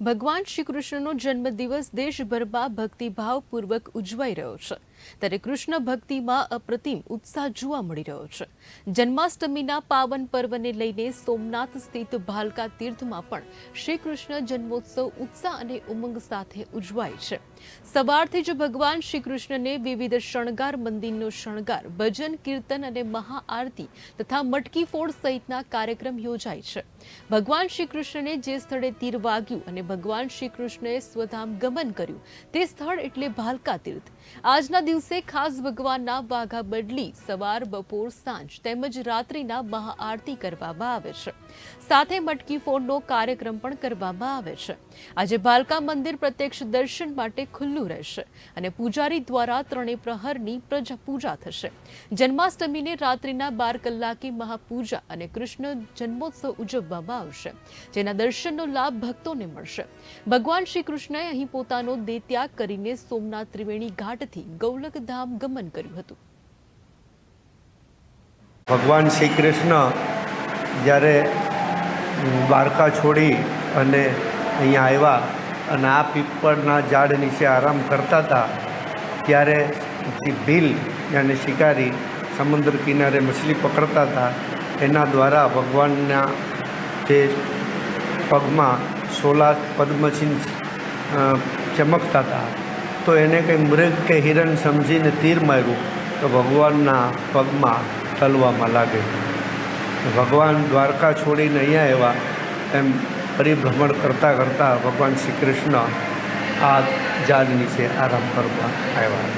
ભગવાન શ્રી કૃષ્ણનો જન્મદિવસ દેશભરમાં ભક્તિભાવપૂર્વક ઉજવાઈ રહ્યો છે. ત્યારે કૃષ્ણ ભક્તિમાં અપ્રતિમ ઉત્સાહ જોવા મળી રહ્યો છે. જન્માષ્ટમીના પાવન પર્વને લઈને સોમનાથ સ્થિત ભાલકા તીર્થમાં પણ શ્રી કૃષ્ણ જન્મોત્સવ ઉત્સાહ અને ઉમંગ સાથે ઉજવાય છે. સવારથી જ ભગવાન શ્રી કૃષ્ણને વિવિધ શણગાર મંદિરનો શણગાર, ભજન, કીર્તન અને મહાઆરતી તથા મટકી ફોડ સહિતના કાર્યક્રમ યોજાય છે. ભગવાન શ્રી કૃષ્ણને જે સ્થળે તીર વાગ્યું અને ભગવાન શ્રી કૃષ્ણએ સ્વધામ ગમન કર્યું તે સ્થળ એટલે ભાલકા તીર્થ. આજના દિવસે ખાસ ભગવાનના વાઘા બદલી સવાર, બપોર, સાંજ તેમજ રાત્રિના મહાઆરતી કરવામાં આવે છે. સાથે મટકી ફોડનો કાર્યક્રમ પણ કરવામાં આવે છે. આજે ભાલકા મંદિર પ્રત્યક્ષ દર્શન માટે ખુલ્લું રહેશે અને પૂજારી દ્વારા ત્રણેય પ્રહરની પ્રજા પૂજા થશે. જન્માષ્ટમીને રાત્રિના બાર કલાકે મહાપૂજા અને કૃષ્ણ જન્મોત્સવ ઉજવવામાં આવશે, જેના દર્શનનો લાભ ભક્તોને મળશે. ભગવાન શ્રી કૃષ્ણએ અહીં પોતાનો દેહ ત્યાગ કરીને સોમનાથ ત્રિવેણી ઘાટથી ગૌલક ધામ ગમન કર્યું હતું. ભગવાન શ્રી કૃષ્ણ જ્યારે દ્વારકા છોડી અને અહીંયા આવ્યા અને આ પીપળના ઝાડ નીચે આરામ કરતા હતા, ત્યારે ભીલ અને શિકારી સમુદ્ર કિનારે મછલી પકડતા હતા, એના દ્વારા ભગવાનના જે પગમાં સોલા પદ્મચિહ્ન ચમકતા હતા. તો એને કંઈ મૃગ કે હિરણ સમજીને તીર માર્યું, તો ભગવાનના પગમાં તલવામાં લાગે. ભગવાન દ્વારકા છોડીને અહીંયા આવ્યા એમ પરિભ્રમણ કરતાં કરતાં ભગવાન શ્રી કૃષ્ણ આ ઝાડ નીચે આરામ કરવા આવ્યા.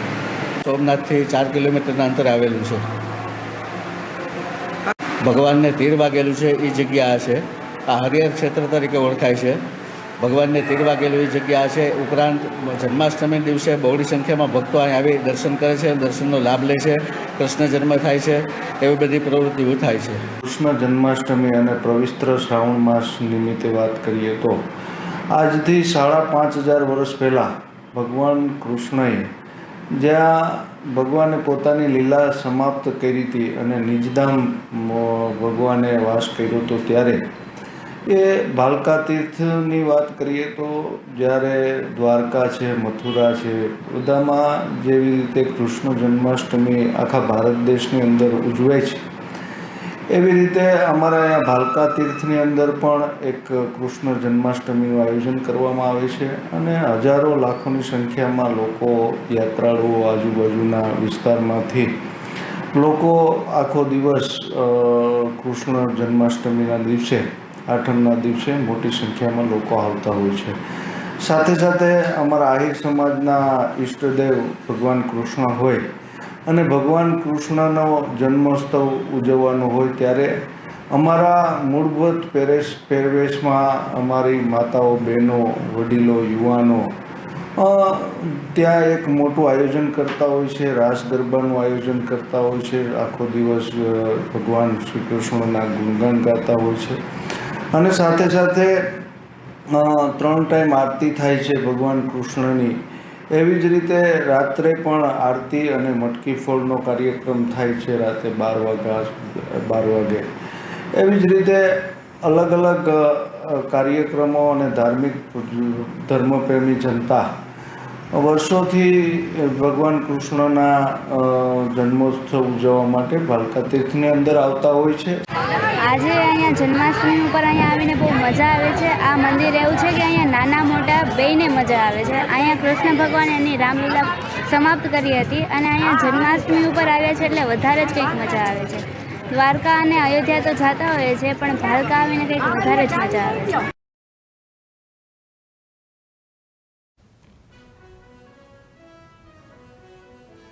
સોમનાથથી ચાર કિલોમીટરના અંતરે આવેલું છે. ભગવાનને તીર વાગેલું છે એ જગ્યા છે. આ હરિહર ક્ષેત્ર તરીકે ઓળખાય છે. ભગવાનને તીર વાગેલું એ જગ્યા છે ઉપરાંત જન્માષ્ટમી દિવસે બહોળી સંખ્યામાં ભક્તો અહીં આવી દર્શન કરે છે, દર્શનનો લાભ લે છે, કૃષ્ણ જન્મ થાય છે, એવી બધી પ્રવૃત્તિઓ થાય છે. કૃષ્ણ જન્માષ્ટમી અને પવિત્ર શ્રાવણ માસ નિમિત્તે વાત કરીએ તો, આજથી સાડા પાંચ હજાર વર્ષ પહેલાં ભગવાન કૃષ્ણએ જ્યાં ભગવાને પોતાની લીલા સમાપ્ત કરી હતી અને નિજધામ ભગવાને વાસ કર્યો હતો ત્યારે એ ભાલકા તીર્થની વાત કરીએ તો જ્યારે દ્વારકા છે, મથુરા છે, બધામાં જેવી રીતે કૃષ્ણ જન્માષ્ટમી આખા ભારત દેશની અંદર ઉજવે છે, એવી રીતે અમારા અહીંયા ભાલકા તીર્થની અંદર પણ એક કૃષ્ણ જન્માષ્ટમીનું આયોજન કરવામાં આવે છે અને હજારો લાખોની સંખ્યામાં લોકો યાત્રાળુઓ આજુબાજુના વિસ્તારમાંથી લોકો આખો દિવસ કૃષ્ણ જન્માષ્ટમીના દિવસે આઠમના દિવસે મોટી સંખ્યામાં લોકો આવતા હોય છે. સાથે સાથે અમારા આહિર સમાજના ઈષ્ટદેવ ભગવાન કૃષ્ણ હોય અને ભગવાન કૃષ્ણનો જન્મોત્સવ ઉજવવાનો હોય ત્યારે અમારા મૂળભૂત પહેરેશ પહેરવેશમાં અમારી માતાઓ, બહેનો, વડીલો, યુવાનો ત્યાં એક મોટું આયોજન કરતા હોય છે, રાસ ગરબાનું આયોજન કરતા હોય છે. આખો દિવસ ભગવાન શ્રી કૃષ્ણના ગુણગાન ગાતા હોય છે. અને સાથે સાથે ત્રણ ટાઈમ આરતી થાય છે ભગવાન કૃષ્ણની. એવી જ રીતે રાત્રે પણ આરતી અને મટકી ફોડનો કાર્યક્રમ થાય છે રાતે બાર વાગ્યા બાર વાગે. એવી જ રીતે અલગ અલગ કાર્યક્રમો અને ધાર્મિક ધર્મપ્રેમી જનતા. વર્ષોથી ભગવાન કૃષ્ણના જન્મોત્સવ ઉજવવા માટે ભાલકા તીર્થની અંદર આવતા હોય છે. આજે અહીંયા જન્માષ્ટમી ઉપર અહીંયા આવીને બહુ મજા આવે છે. આ મંદિર એવું છે કે અહીંયા નાના મોટા બેયને મજા આવે છે. અહીંયા કૃષ્ણ ભગવાન એની રામલીલા સમાપ્ત કરી હતી અને અહીંયા જન્માષ્ટમી ઉપર આવ્યા છે એટલે વધારે જ કંઈક મજા આવે છે. દ્વારકા અને અયોધ્યા તો જતા હોઈએ છે, પણ ભાલકા આવીને કંઈક વધારે જ મજા આવે છે.